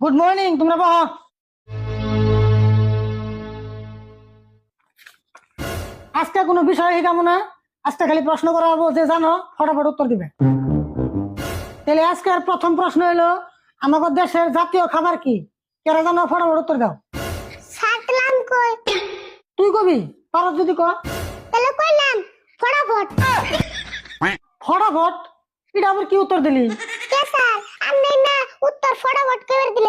Good morning তোমরা বহ। আজকে কোনো বিষয় শিখাবো না আজকে খালি প্রশ্ন করা হব যে জানো ফটাফট উত্তর দিবে। তাহলে আজকের প্রথম প্রশ্ন হলো আমাদের দেশের জাতীয় খাবার কি? কেরা জানো ফটাফট উত্তর দাও। সাতলাম কই? তুই কবি? পারত যদি ক তাহলে কইলাম ফটাফট। ফটাফট? এটা আবার কি উত্তর দিলি? কে স্যার? আপনি না উত্তর ফটাফট কইবার দিলেন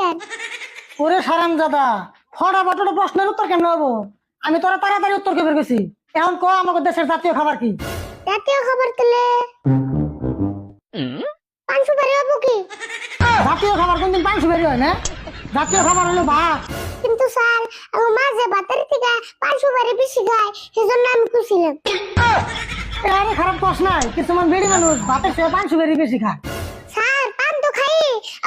ওরে সারাম দাদা ফটাফট ওটা প্রশ্নের উত্তর কেমন হব আমি তোরা তাড়াতাড়ি উত্তর কেবে গেছি এখন ক আমাদের দেশের জাতীয় খাবার কি? জাতীয় খবর তুলে পাঁচশো বাড়ি হব কি? জাতীয় খাবার কোনদিন পাঁচশো বেরি হয় না? জাতীয় খাবার হলো ভাত। কিন্তু স্যার আমার মাঝে বাতারি থেকে পাঁচশো বাড়ি বেশি খায় সেজন্য আমি খুশিলাম। আরে খারাপ কস নাই কিছুমান বেড়ি মানুষ ভাতের চেয়ে পাঁচশো বেরি বেশি খায়। স্যার পান তো খাই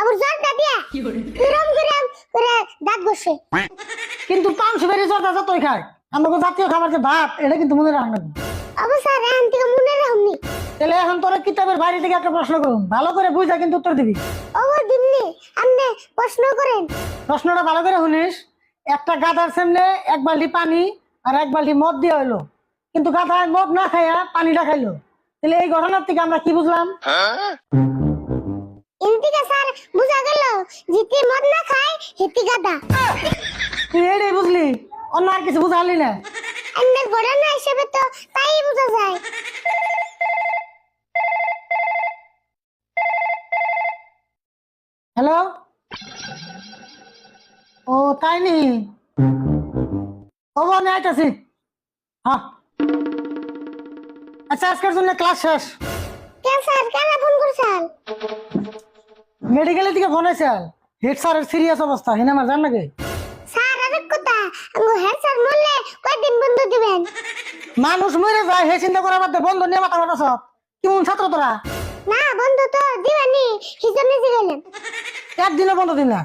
আবার জর্দা দিয়া। কিরম কিরম করে দাঁত বসে কিন্তু জর্দা যতই খায় আমাকে জাতীয় খাবার যে ভাত এটা কিন্তু মনে রাখবে অবু স্যার এখন থেকে মনে রাখুনি তাহলে এখন তোরা কিতাবের বাইরে থেকে একটা প্রশ্ন করুন। ভালো করে বুঝা কিন্তু উত্তর দিবি। দিমনি আপনি প্রশ্ন করেন। প্রশ্নটা ভালো করে শুনিস। একটা গাধার সামনে এক বালতি পানি আর এক বালতি মদ দিয়ে হইল। কিন্তু গাধায় মদ না খাইয়া পানিটা খাইলো। তাহলে এই ঘটনার থেকে আমরা কি বুঝলাম? এদিকে স্যার বুঝা গেল। জিতি মদ না খায় হেতি গাদা। এটাই বুঝলি অন্য আর কিছু বুঝালি না। এমনি ঘটনা হিসেবে তো তাই বোঝা যায়। হ্যালো? ও তাই নি? ও আমি আইতাছি। হ্যাঁ আচ্ছা আজকের জন্য ক্লাস শেষ। কে স্যার কেন ফোন করছেন? মেডিকেলের দিকে ফোন আছে হেড স্যারের সিরিয়াস অবস্থা হিনা মার জান নাকি? স্যার আরেক কথা? আমগো হেড স্যার মরলে কয়দিন বন্ধ দিবেন? মানুষ মরে যায় হে চিন্তা করার মধ্যে বন্ধ নিয়ে মাথা মাথাছ কেমন ছাত্র তোরা? না বন্ধ তো দিবেনি সেজন্য এক একদিনও বন্ধ দিন না।